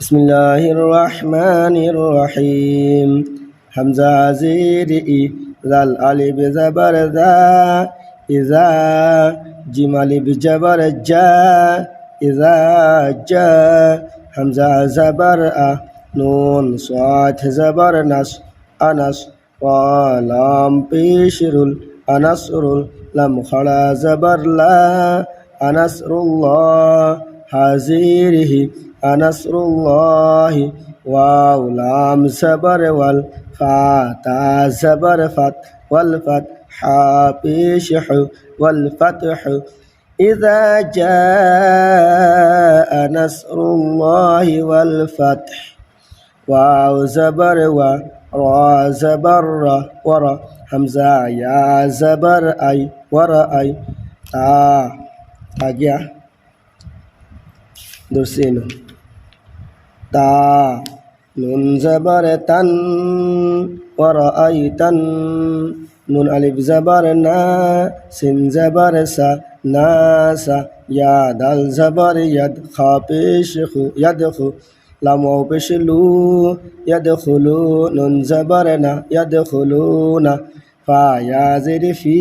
بسم الله الرحمن الرحيم حمزة زير إي ذا الألف زبر ذا إذا جمال بجبر جا إذا جاء حمزة زبر أ نون صاد زبر نس أنس ولام بشر أنصر لم خلا زبر لا أنصر الله واو لام زبر والفاتا زبر فت والفتح بشح والفتح. إذا جاء نصر الله والفتح واو زبر و را زبر را ورا همزة يا زبر أي ورا أي تا ধরছি এলো তা নুন জবর তান পর আই তান নুন আলিফ জবর না, সিন জবর সা, না সা। ইয়াদ আল জবর ইয়াদ খা পেশ খু ইয়াদ খু। লামাও পেশ লু ইয়াদ খুলু। নুন জবর না, ইয়াদ খুলু না। ফা ইয়াজির ফি,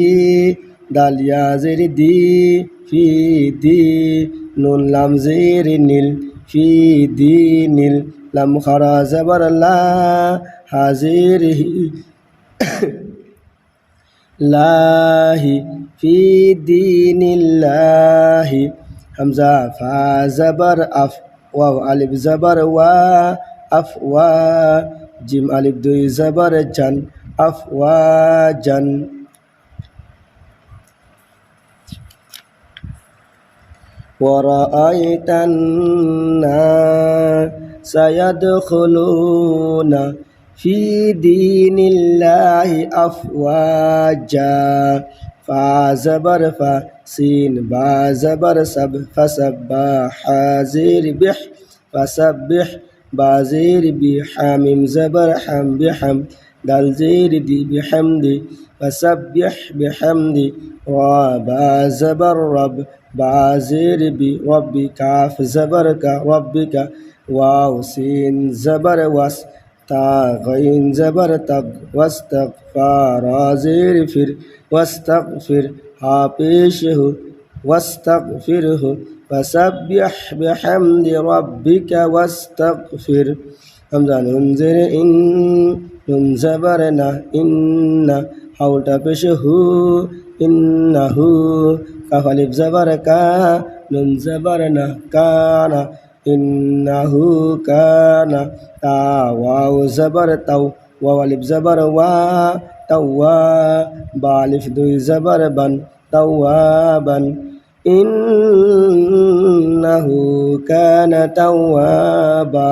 দাল ইয়াজির দি, ফি দি। নুন লাম জির নীল ফি দি নীল লাম খরা জবর লা হাজিরিহি লাহি ফি দীনিল্লাহি হামজা ফা জবর আফ ওয়াও আলিফ জবর ওয়া আফ ওয়া জিম আলিফ দুই জবর জান আফ ওয়া জান ورأيت الناس يدخلون في دين الله أفواجا فزبر فسين بازبر سب فسبح زير بح فسبح بازير بحميم زبر حم بحم دال زير دي بحمدي فسبح بحمدي. ربا زبر رب بازير بربي كاف زبرك ربك. واو سين زبر وس تا غين زبر تق. واستغفر زير فر واستغفر حابشه واستغفره. فسبح بحمد ربك واستغفر. همزة ننزل إن ننزبرنا إن حول تبشه إنه كف ألف زبر كا نون زبرنا كان إنه كان تا واو زبر تو واو ألف زبر وا توا بالف دوي زبر بن توابا إنه كان توابا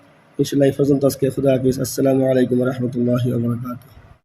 إن شاء الله يفضل تاسك خدا حافظ السلام عليكم ورحمة الله وبركاته.